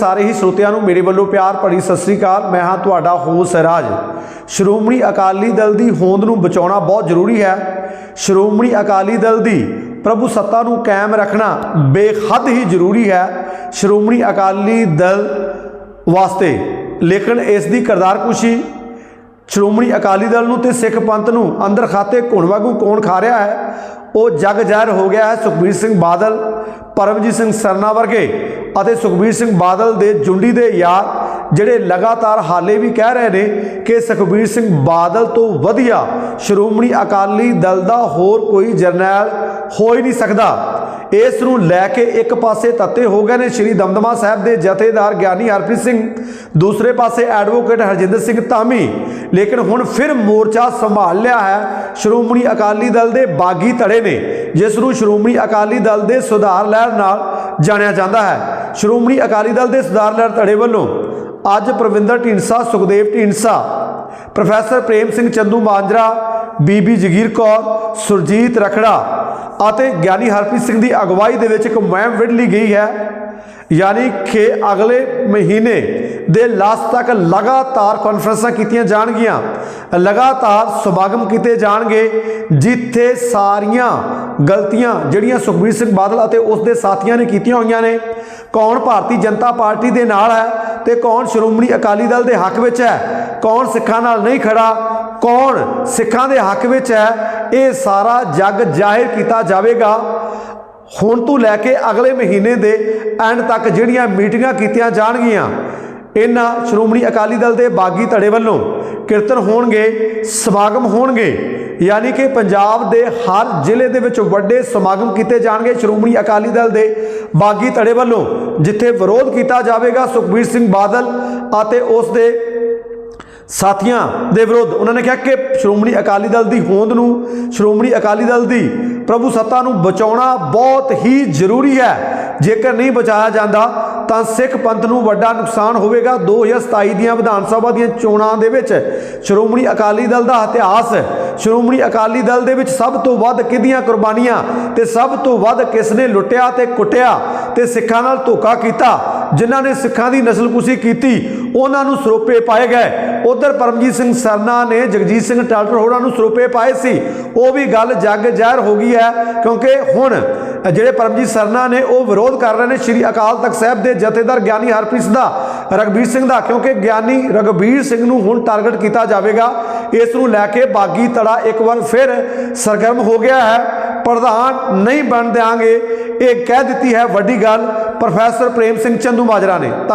ਸਾਰੇ ਹੀ ਸਰੋਤਿਆਂ ਨੂੰ ਮੇਰੇ ਵੱਲੋਂ ਪਿਆਰ ਭਰੀ ਸਤਿ ਸ੍ਰੀ ਅਕਾਲ। ਮੈਂ ਹਾਂ ਤੁਹਾਡਾ ਹੋਸ ਰਾਜ। ਸ਼੍ਰੋਮਣੀ ਅਕਾਲੀ ਦਲ ਦੀ ਹੋਂਦ ਨੂੰ ਬਚਾਉਣਾ ਬਹੁਤ ਜ਼ਰੂਰੀ ਹੈ। ਸ਼੍ਰੋਮਣੀ ਅਕਾਲੀ ਦਲ ਦੀ ਪ੍ਰਭੂ ਸੱਤਾ ਨੂੰ ਕਾਇਮ ਰੱਖਣਾ ਬੇਹੱਦ ਹੀ ਜ਼ਰੂਰੀ ਹੈ। ਸ਼੍ਰੋਮਣੀ ਅਕਾਲੀ ਦਲ ਵਾਸਤੇ ਲੇਕਿਨ ਇਸ ਦੀ ਕਰਤਾਰਕੁਸ਼ੀ ਸ਼੍ਰੋਮਣੀ ਅਕਾਲੀ ਦਲ ਨੂੰ ਤੇ ਸਿੱਖ ਪੰਥ ਨੂੰ ਅੰਦਰ ਖਾਤੇ ਘੁਣ ਵਾਂਗੂ ਕੌਣ ਖਾ ਰਿਹਾ ਹੈ? ਉਹ ਜਗ ਜ਼ਾਹਿਰ ਹੋ ਗਿਆ ਹੈ ਸੁਖਬੀਰ ਸਿੰਘ ਬਾਦਲ, ਪਰਮਜੀਤ ਸਿੰਘ ਸਰਨਾ ਵਰਗੇ। ਅਤੇ ਸੁਖਬੀਰ ਸਿੰਘ ਬਾਦਲ ਦੇ ਜੁੰਡੀ ਦੇ ਯਾਰ ਜਿਹੜੇ ਲਗਾਤਾਰ ਹਾਲੇ ਵੀ ਕਹਿ ਰਹੇ ਨੇ ਕਿ ਸੁਖਬੀਰ ਸਿੰਘ ਬਾਦਲ ਤੋਂ ਵਧੀਆ ਸ਼੍ਰੋਮਣੀ ਅਕਾਲੀ ਦਲ ਦਾ ਹੋਰ ਕੋਈ ਜਰਨੈਲ ਹੋ ਹੀ ਨਹੀਂ ਸਕਦਾ। ਇਸ ਨੂੰ ਲੈ ਕੇ ਇੱਕ ਪਾਸੇ ਤੱਤੇ ਹੋ ਗਏ ਨੇ ਸ਼੍ਰੀ ਦਮਦਮਾ ਸਾਹਿਬ ਦੇ ਜਥੇਦਾਰ ਗਿਆਨੀ ਹਰਪ੍ਰੀਤ ਸਿੰਘ, ਦੂਸਰੇ ਪਾਸੇ ਐਡਵੋਕੇਟ ਹਰਜਿੰਦਰ ਸਿੰਘ ਧਾਮੀ। ਲੇਕਿਨ ਹੁਣ ਫਿਰ ਮੋਰਚਾ ਸੰਭਾਲ ਲਿਆ ਹੈ, ਸ਼੍ਰੋਮਣੀ ਅਕਾਲੀ ਦਲ ਦੇ ਬਾਗੀ ਧੜੇ ਨੇ, ਜਿਸ ਨੂੰ ਸ਼੍ਰੋਮਣੀ ਅਕਾਲੀ ਦਲ ਦੇ ਸੁਧਾਰ ਲਹਿਰ ਨਾਲ ਜਾਣਿਆ ਜਾਂਦਾ ਹੈ। ਸ਼੍ਰੋਮਣੀ ਅਕਾਲੀ ਦਲ ਦੇ ਸਰਦਾਰ ਲਹਿਰ ਧੜੇ ਵੱਲੋਂ ਅੱਜ ਪ੍ਰਵਿੰਦਰ ਢੀਂਡਸਾ, ਸੁਖਦੇਵ ਢੀਂਡਸਾ, ਪ੍ਰੋਫੈਸਰ ਪ੍ਰੇਮ ਸਿੰਘ ਚੰਦੂ ਮਾਂਜਰਾ, ਬੀਬੀ ਜਗੀਰ ਕੌਰ, ਸੁਰਜੀਤ ਰਖੜਾ ਅਤੇ ਗਿਆਨੀ ਹਰਪ੍ਰੀਤ ਸਿੰਘ ਦੀ ਅਗਵਾਈ ਦੇ ਵਿੱਚ ਇੱਕ ਮੁਹਿੰਮ ਵਿੱਢ ਲਈ ਗਈ ਹੈ। ਯਾਨੀ ਕਿ ਅਗਲੇ ਮਹੀਨੇ ਦੇ ਲਾਸਟ ਤੱਕ ਲਗਾਤਾਰ ਕਾਨਫਰੰਸਾਂ ਕੀਤੀਆਂ ਜਾਣਗੀਆਂ। ਲਗਾਤਾਰ ਸਮਾਗਮ ਕੀਤੇ ਜਾਣਗੇ, ਜਿੱਥੇ ਸਾਰੀਆਂ ਗਲਤੀਆਂ ਜਿਹੜੀਆਂ ਸੁਖਬੀਰ ਸਿੰਘ ਬਾਦਲ ਅਤੇ ਉਸ ਦੇ ਸਾਥੀਆਂ ਨੇ ਕੀਤੀਆਂ ਹੋਈਆਂ ਨੇ, ਕੌਣ ਭਾਰਤੀ ਜਨਤਾ ਪਾਰਟੀ ਦੇ ਨਾਲ ਹੈ ਤੇ ਕੌਣ ਸ਼੍ਰੋਮਣੀ ਅਕਾਲੀ ਦਲ ਦੇ ਹੱਕ ਵਿੱਚ ਹੈ, ਕੌਣ ਸਿੱਖਾਂ ਨਾਲ ਨਹੀਂ ਖੜਾ, ਕੌਣ ਸਿੱਖਾਂ ਦੇ ਹੱਕ ਵਿੱਚ ਹੈ, ਇਹ ਸਾਰਾ ਜੱਗ ਜ਼ਾਹਿਰ ਕੀਤਾ ਜਾਵੇਗਾ। ਹੁਣ ਤੋਂ ਲੈ ਕੇ ਅਗਲੇ ਮਹੀਨੇ ਦੇ ਐਂਡ ਤੱਕ ਜਿਹੜੀਆਂ ਮੀਟਿੰਗਾਂ ਕੀਤੀਆਂ ਜਾਣਗੀਆਂ ਇਹਨਾਂ ਸ਼੍ਰੋਮਣੀ ਅਕਾਲੀ ਦਲ ਦੇ ਬਾਗੀ ਧੜੇ ਵੱਲੋਂ ਕੀਰਤਨ ਹੋਣਗੇ, ਸਮਾਗਮ ਹੋਣਗੇ, ਯਾਨੀ ਕਿ ਪੰਜਾਬ ਦੇ ਹਰ ਜ਼ਿਲ੍ਹੇ ਦੇ ਵਿੱਚ ਵੱਡੇ ਸਮਾਗਮ ਕੀਤੇ ਜਾਣਗੇ ਸ਼੍ਰੋਮਣੀ ਅਕਾਲੀ ਦਲ ਦੇ ਬਾਗੀ ਧੜੇ ਵੱਲੋਂ, ਜਿੱਥੇ ਵਿਰੋਧ ਕੀਤਾ ਜਾਵੇਗਾ ਸੁਖਬੀਰ ਸਿੰਘ ਬਾਦਲ ਅਤੇ ਉਸ ਦੇ ਸਾਥੀਆਂ ਦੇ ਵਿਰੁੱਧ ਉਹਨਾਂ ਨੇ ਕਿਹਾ ਕਿ ਸ਼੍ਰੋਮਣੀ ਅਕਾਲੀ ਦਲ ਦੀ ਹੋਂਦ ਨੂੰ, ਸ਼੍ਰੋਮਣੀ ਅਕਾਲੀ ਦਲ ਦੀ ਪ੍ਰਭੂ ਸੱਤਾ ਨੂੰ ਬਚਾਉਣਾ ਬਹੁਤ ਹੀ ਜ਼ਰੂਰੀ ਹੈ। ਜੇਕਰ ਨਹੀਂ ਬਚਾਇਆ ਜਾਂਦਾ, ਤਾਂ ਸਿੱਖ ਪੰਥ ਨੂੰ ਵੱਡਾ ਨੁਕਸਾਨ ਹੋਵੇਗਾ। 2027 ਦੀਆਂ ਵਿਧਾਨ ਸਭਾ ਦੀਆਂ ਚੋਣਾਂ ਦੇ ਵਿੱਚ ਸ਼੍ਰੋਮਣੀ ਅਕਾਲੀ ਦਲ ਦਾ ਇਤਿਹਾਸ, ਸ਼੍ਰੋਮਣੀ ਅਕਾਲੀ ਦਲ ਦੇ ਵਿੱਚ ਸਭ ਤੋਂ ਵੱਧ ਕਿਹਦੀਆਂ ਕੁਰਬਾਨੀਆਂ ਤੇ ਸਭ ਤੋਂ ਵੱਧ ਕਿਸ ਨੇ ਲੁੱਟਿਆ ਤੇ ਕੁੱਟਿਆ ਤੇ ਸਿੱਖਾਂ ਨਾਲ ਧੋਖਾ ਕੀਤਾ? ਜਿਨ੍ਹਾਂ ਨੇ ਸਿੱਖਾਂ ਦੀ ਨਸਲਕੁਸ਼ੀ ਕੀਤੀ, ਉਹਨਾਂ ਨੂੰ ਸਰੋਪੇ ਪਾਏ ਗਏ। ਉਧਰ ਪਰਮਜੀਤ ਸਿੰਘ ਸਰਨਾ ਨੇ ਜਗਜੀਤ ਸਿੰਘ ਟਾਲਟਰ ਹੋਰਾਂ ਨੂੰ ਸਰੋਪੇ ਪਾਏ ਸੀ। ਉਹ ਵੀ ਗੱਲ ਜੱਗ ਜ਼ਹਿਰ ਹੋ ਗਈ ਹੈ, ਕਿਉਂਕਿ ਹੁਣ ਜਿਹੜੇ ਪਰਮਜੀਤ ਸਰਨਾ ਨੇ ਉਹ ਵਿਰੋਧ ਕਰ ਰਹੇ ਨੇ ਸ੍ਰੀ ਅਕਾਲ ਤਖਤ ਸਾਹਿਬ ਦੇ ਜਥੇਦਾਰ ਗਿਆਨੀ ਹਰਪ੍ਰੀਤ ਸਿੰਘ ਦਾ, ਰਗਬੀਰ ਸਿੰਘ ਦਾ, ਕਿਉਂਕਿ ਗਿਆਨੀ ਰਗਬੀਰ ਸਿੰਘ ਨੂੰ ਹੁਣ ਟਾਰਗੇਟ ਕੀਤਾ ਜਾਵੇਗਾ। ਇਸ ਨੂੰ ਲੈ ਕੇ ਬਾਗੀ ਧੜਾ ਇੱਕ ਵਾਰ ਫਿਰ ਸਰਗਰਮ ਹੋ ਗਿਆ ਹੈ। ਪ੍ਰਧਾਨ ਨਹੀਂ ਬਣ ਦਿਆਂਗੇ। ਇਹ ਕਹਿ ਦਿੱਤੀ ਹੈ ਵੱਡੀ ਗੱਲ ਪ੍ਰੋਫੈਸਰ ਪ੍ਰੇਮ ਸਿੰਘ ਚੰਦੂ ਮਾਜਰਾ ਨੇ।